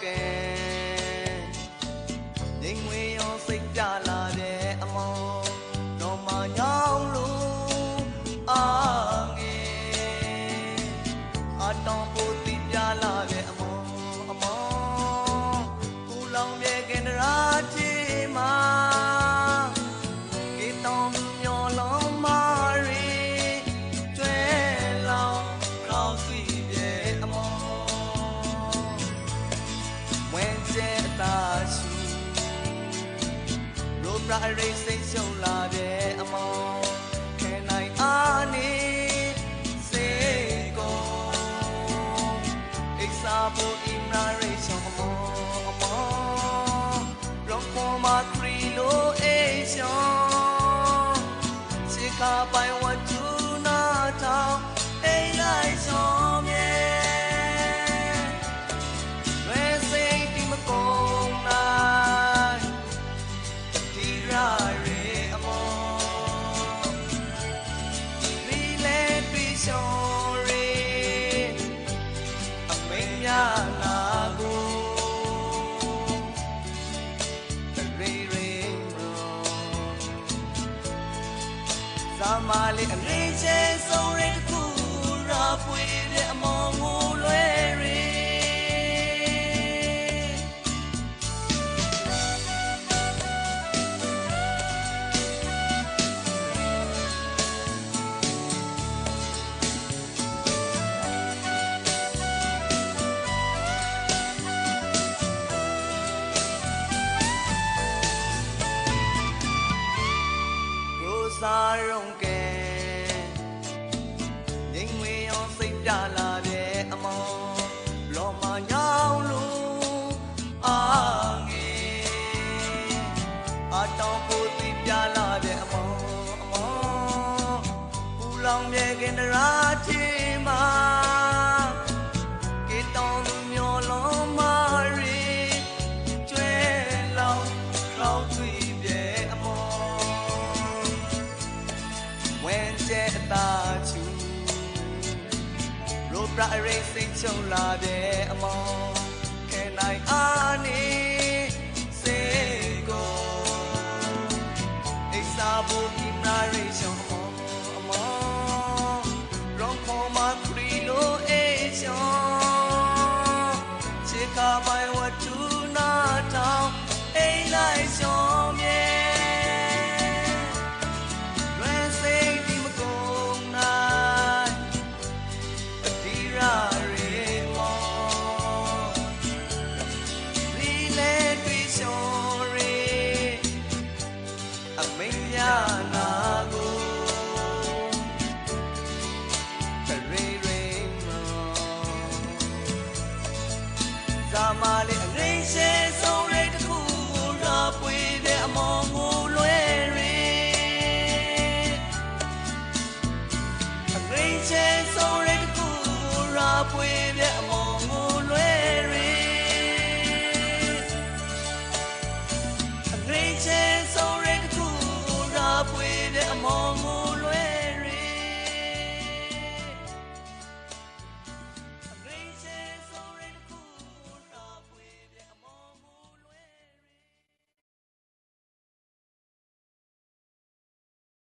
que အရေးစိတ်ရှုံလာတဲ့အမောင်ခဲနိုင်အားနေစေကုန် Example in my ဇာမာလေးအမေချဲဆုံးရတဲ့ခုရာပွေတဲ့အမောင်ကိုလွဲ ya la ပြအရေးစိတ်ချုံလာတဲ့အမောင်ခဲနိုင်အားနေစေကိုအိစာဘူး မိန်မြနာကိုရေရေမောဇာမလေး como